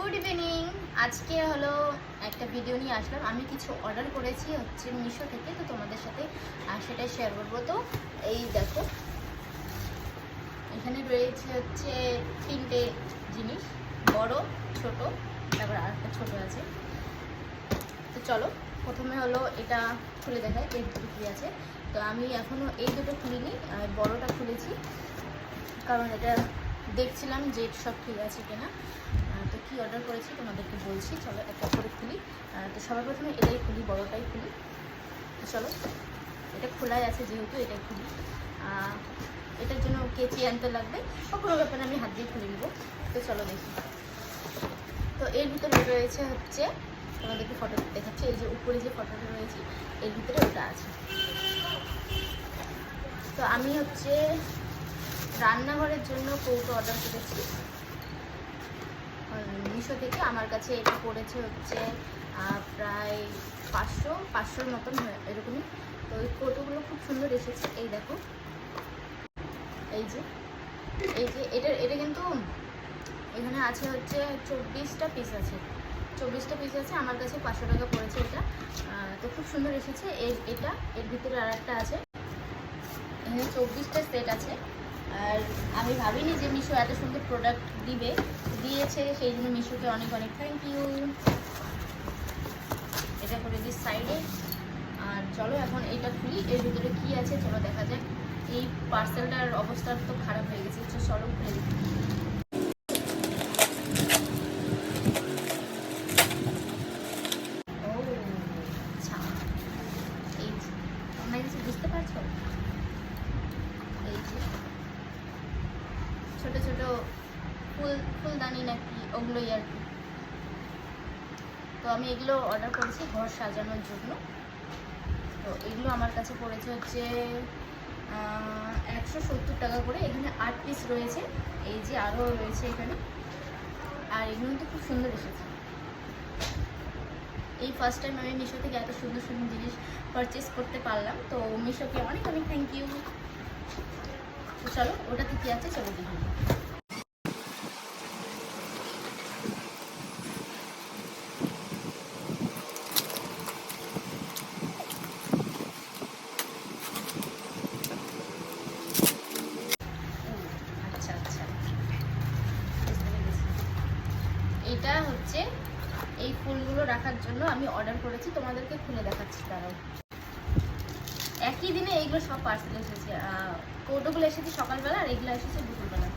Good evening আজকে হলো একটা ভিডিও নিয়ে আসলাম। আমি কিছু অর্ডার করেছি হচ্ছে মিশো থেকে, তো তোমাদের সাথে সেটাই শেয়ার করব। তো এই দেখো, এখানে রয়েছে হচ্ছে তিনটে জিনিস, বড়, ছোট, তারপর আর একটা ছোটো আছে। তো চলো, প্রথমে হলো এটা খুলে দেখায় এই দুটো কী আছে। তো আমি এখনও এই দুটো খুলিনি বড়টা খুলেছি, কারণ এটা দেখছিলাম যে সব ঠিক আছে কিনা। কি অর্ডার করেছি তোমাদেরকে বলছি, চলো একটা করে খুলি। তো সবার প্রথমে এটাই খুলি, বড়টাই খুলি। তো চলো, এটা খোলাই আছে যেহেতু এটাই খুলি। এটার জন্য কেচি আনতে লাগবে। কোনো ব্যাপারে আমি হাত দিয়ে খুলে নিব। তো চলো দেখি। তো এর ভিতরে রয়েছে হচ্ছে, তোমাদেরকে ফটো দেখাচ্ছি, এই যে উপরে যে ফটোটা রয়েছে, এর ভিতরে ওটা আছে। তো আমি হচ্ছে রান্নাঘরের জন্য কৌটো অর্ডার করেছি। মিশো থেকে আমার কাছে এটা পড়েছে হচ্ছে প্রায় পাঁচশো, পাঁচশোর মতন এরকমই। তো ওই কৌটোগুলো খুব সুন্দর এসেছে, এই দেখো। এই যে এই যে, এটা এটা কিন্তু এখানে আছে হচ্ছে চব্বিশটা পিস আছে। চব্বিশটা পিস আছে, আমার কাছে পাঁচশো টাকা পড়েছে এটা। তো খুব সুন্দর এসেছে। এর, এটা, এর ভিতরে আর একটা আছে। এখানে চব্বিশটা সেট আছে। আর আমি ভাবিনি যে মিশো এত সুন্দর প্রোডাক্ট দিবে। দিয়েছে, সেই জন্য মিশোকে অনেক অনেক থ্যাংক ইউ এটা করে দিই সাইডে আর চলো এখন এইটা খুলি, এর ভিতরে কি আছে চলো দেখা যাক। এই পার্সেলটার অবস্থা তো খারাপ হয়ে গেছে চলো খুলে দিই আচ্ছা। বুঝতে পারছ? এই ছোট ছোট ফুল, ফুলদানি নাকি ওগুলোই আর কি। তো আমি এগুলো অর্ডার করেছি ঘর সাজানোর জন্য। তো এগুলো আমার কাছে পড়েছে হচ্ছে একশো সত্তর টাকা করে। এখানে আট পিস রয়েছে। এই যে আরও রয়েছে এখানে। আর এগুলো তো খুব সুন্দর এসেছে। এই ফার্স্ট টাইম আমি মিশো থেকে এত সুন্দর সুন্দর জিনিস পারচেস করতে পারলাম। তো মিশোকে অনেক অনেক থ্যাংক ইউ চলো, ওটাতে কি আছে চলো দেখি ও, আচ্ছা আচ্ছা বুঝতে পেরেছি। এটা হচ্ছে এই ফুলগুলো রাখার জন্য আমি অর্ডার করেছি, তোমাদেরকে খুলে দেখাচ্ছি তারাও একই দিনে এইগুলো সব পার্সেল এসেছে কৌটোগুলো এসেছে সকালবেলা আর এগুলো এসেছে দুপুরবেলা।